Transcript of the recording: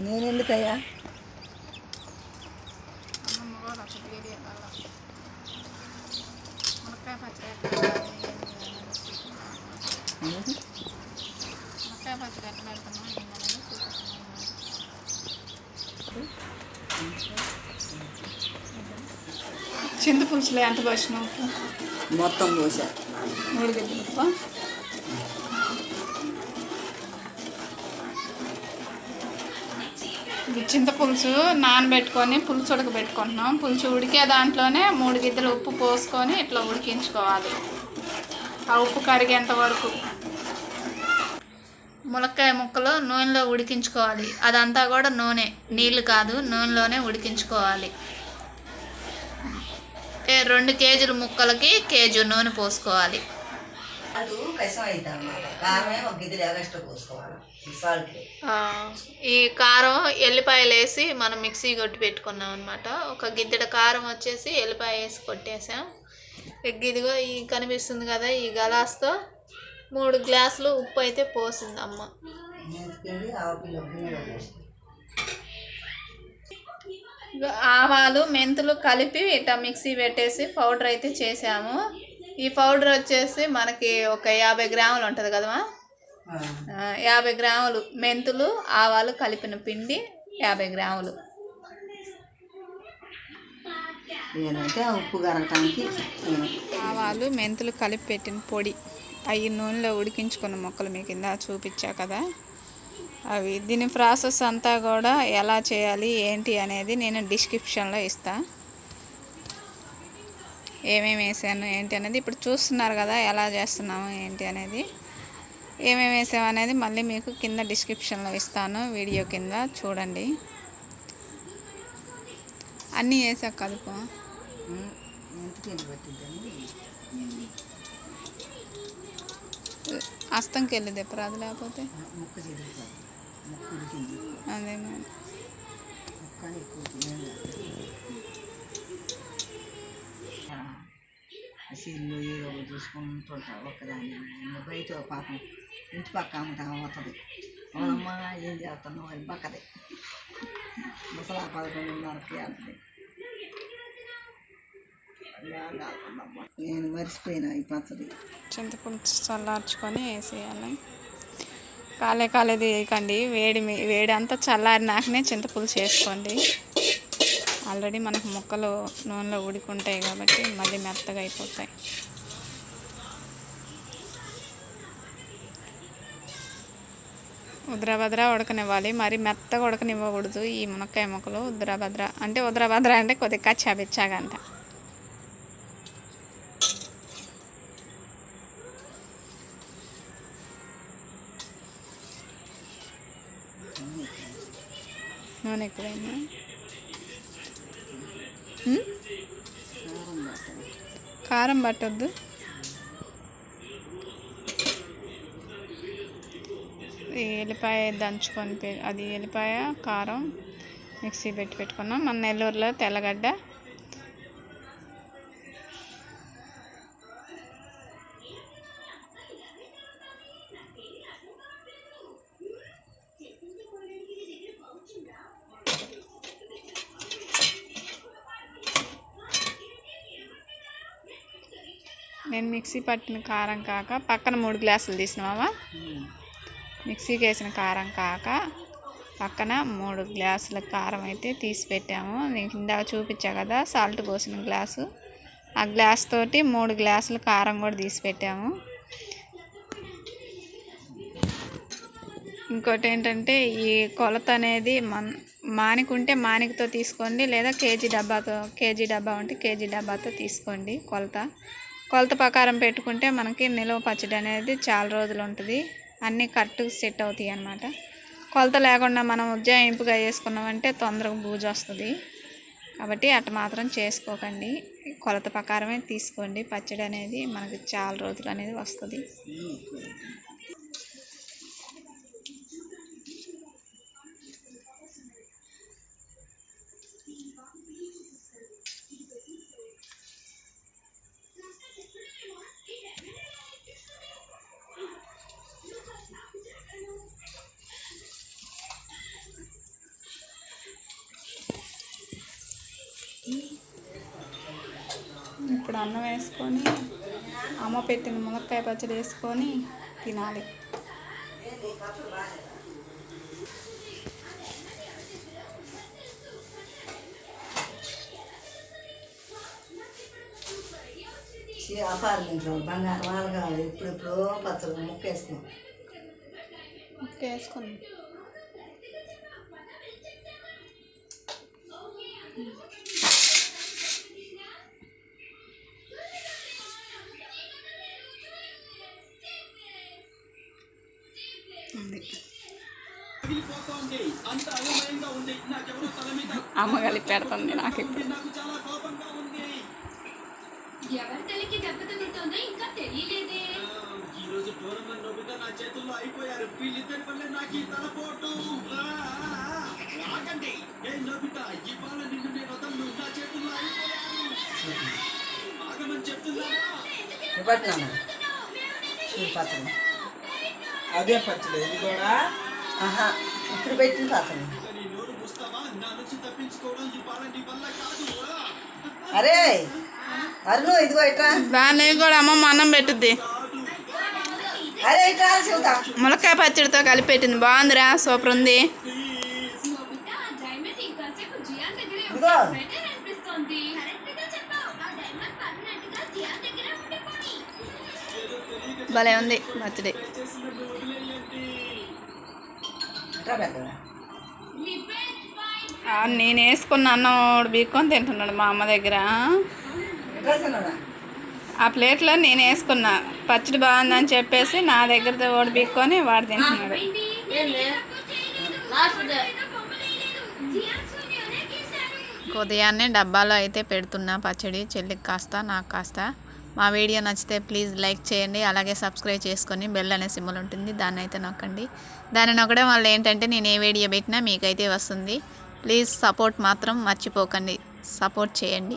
నేను ఎందుకయ్యా? చింతపులుసులో ఎంత పోసినావు. మొత్తం పోసా. మూడు గిద్దలు చింత పులుసు చింతపులుసు నానబెట్టుకొని పులుసు ఉడకబెట్టుకుంటున్నాం. పులుసు ఉడికే దాంట్లోనే మూడు గిద్దలు ఉప్పు పోసుకొని ఇట్లా ఉడికించుకోవాలి. ఆ ఉప్పు కరిగేంత వరకు. ములక్కాయ ముక్కలు నూనెలో ఉడికించుకోవాలి. అదంతా కూడా నూనె. నీళ్ళు కాదు నూనెలోనే ఉడికించుకోవాలి. రెండు కేజీల ముక్కలకి కేజీ నూనె పోసుకోవాలి. అది కసం అవుతుంది అన్నమాట. కారమే ఒక గిద్దెలు ఎగస్ట్రా పోసుకోవాలి. సాల్ట్ ఆ, ఈ కారం ఎల్లిపాయలు వేసి మనం మిక్సీ కొట్టి పెట్టుకున్నాం అనమాట ఒక గిద్దెడ కారం వచ్చేసి ఎల్లిపాయ వేసి కొట్టేసాం. ఇదిగో ఈ కనిపిస్తుంది కదా ఈ గలాస్తో మూడు గ్లాసులు ఉప్పు అయితే పోసింది అమ్మ. ఆవాలు మెంతులు కలిపి ఇట్లా మిక్సీ పెట్టేసి పౌడర్ అయితే చేసాము. ఈ పౌడర్ వచ్చేసి మనకి ఒక యాభై గ్రాములు ఉంటుంది కదమ్మా? యాభై గ్రాములు మెంతులు ఆవాలు కలిపిన పిండి యాభై గ్రాములు. ఉప్పు ఆవాలు మెంతులు కలిపి పెట్టిన పొడి. అవి నూనెలో ఉడికించుకున్న మొక్కలు మీకు ఇందా చూపించా కదా. అవి దీని ప్రాసెస్ అంతా కూడా ఎలా చేయాలి ఏంటి అనేది నేను డిస్క్రిప్షన్లో ఇస్తా. ఏమేమి వేసాను ఏంటి అనేది ఇప్పుడు చూస్తున్నారు కదా ఎలా చేస్తున్నాము ఏంటి అనేది. ఏమేమి వేసాము అనేది మళ్ళీ మీకు కింద డిస్క్రిప్షన్లో ఇస్తాను వీడియో కింద చూడండి. అన్నీ వేసాక కలుపు అస్తంకి వెళ్ళి తెప్పరాదు లేకపోతే? అదే చేసి ఇల్లు ఏదో చూసుకుంటుంటా ఒక్కదాన్ని బయట పాపం. ఇంటి పక్క అమ్మటా అవుతుంది అవునమ్మా ఏం చేస్తున్నావు అది పక్కది. ముసలా పదకొండున్నరకి వెళ్తుంది నేను మర్చిపోయినా ఈ పచ్చడి. చింతపులుసు చల్లార్చుకొని వేసేయాలి. కాలే కాలేది వేయకండి. వేడి మీ- వేడి అంతా చల్లారినాకనే చింతపులుసు వేసుకోండి ఆల్రెడీ మనకు ముక్కలు నూనెలో ఉడికుంటాయి కాబట్టి మళ్ళీ మెత్తగా అయిపోతాయి. ఉద్రభద్ర ఉడకనివ్వాలి. మరి మెత్తగా ఉడకనివ్వకూడదు ఈ మునక్కాయ ముక్కలు ఉద్రభద్ర. అంటే ఉద్రభద్ర అంటే కొద్దిగా కచ్చా నూనె ఎక్కువైందా? కారం పట్టొద్దు. ఎల్లిపాయ దంచుకొని అది ఎల్లిపాయ కారం మిక్సీ పెట్టి పెట్టుకున్నాం. మన నెల్లూరులో తెల్లగడ్డ నేను మిక్సీ పట్టిన కారం కాక పక్కన మూడు గ్లాసులు తీసినావా మిక్సీకి వేసిన కారం కాక పక్కన మూడు గ్లాసుల కారం అయితే తీసి పెట్టాము. నీకు ఇందాక చూపించా కదా సాల్ట్ పోసిన గ్లాసు. ఆ గ్లాస్ తోటి మూడు గ్లాసుల కారం కూడా తీసి పెట్టాము. ఇంకోటి ఏంటంటే ఈ కొలత అనేది మన మానికుంటే మానికతో తీసుకోండి లేదా కేజీ డబ్బాతో కేజీ డబ్బా ఉంటే కేజీ డబ్బాతో తీసుకోండి కొలత. కొలత ప్రకారం పెట్టుకుంటే మనకి నిలువ పచ్చడి అనేది చాలా రోజులు ఉంటుంది. అన్నీ కరెక్ట్గా సెట్ అవుతాయి అన్నమాట. కొలత లేకుండా మనం ఉజ్జాయింపుగా చేసుకున్నామంటే తొందరగా బూజు వస్తుంది. కాబట్టి అట్ట మాత్రం చేసుకోకండి. కొలత ప్రకారమే తీసుకోండి. పచ్చడి అనేది మనకి చాలా రోజులు అనేది వస్తుంది. ఇప్పుడు అన్నం వేసుకొని అమ్మ పెట్టిన మునక్కాయ పచ్చడి వేసుకొని తినాలి. అపార్ట్మెంట్లో బంగారం పచ్చడి ఓకే వేసుకొని ఉంది. అమ్మ కలిపి పెడుతుంది నాకు ఇప్పుడు. ఎవరి తల్లికి దెబ్బ తగులుతోందో ఇంకా తెలియలేదే. ఈ రోజు టోర్నమెంట్ నోబితా నా చేతుల్లో అయిపోయారు వీళ్ళిద్దరి వల్లే నాకు ఈ తలపోటు ఆ, ఆ, ఆ. ఆగండి ఏ నోబితా ఇవాళ నిన్ను నేను వదలను నా చేతుల్లో అయిపోయారు ఆగమని అదే పచ్చడి ఇది కూడా? ఆహా ఇప్పుడు పెట్టిన పచ్చడి నీ నోరు ముస్తావా నా నుంచి తప్పించుకోవడం ఇవాళ నీ వల్ల కాదు ఆ. అరే అరుణు ఇదిగో ఇట్రా. దాన్ని కూడా అమ్మమ్మ అన్నం పెట్టుద్ది. అరే ఇట్రా చెబుతా ములక్కాయ పచ్చడితో కలిపి పెట్టింది. బాగుందిరా సూపర్ ఉంది. ఇదిగో. భలే ఉంది పచ్చడి నేను వేసుకున్న అన్నం బీక్కొని తింటున్నాడు మా అమ్మ దగ్గర. ఆ ప్లేట్లో నేను వేసుకున్నా. పచ్చడి బాగుందని చెప్పేసి నా దగ్గర ఓడి బీక్కొని వాడు తింటున్నాడు. ఉదయాన్నే డబ్బాలో అయితే పెడుతున్నా పచ్చడి చెల్లికి కాస్త నాకు కాస్త. మా వీడియో నచ్చితే ప్లీజ్ లైక్ చేయండి అలాగే సబ్స్క్రైబ్ చేసుకొని బెల్ అనే సింబల్ ఉంటుంది దాన్ని అయితే నొక్కండి. దాన్ని నొక్కడం వల్ల ఏంటంటే నేను ఏ వీడియో పెట్టినా మీకైతే వస్తుంది. ప్లీజ్ సపోర్ట్ మాత్రం మర్చిపోకండి. సపోర్ట్ చేయండి.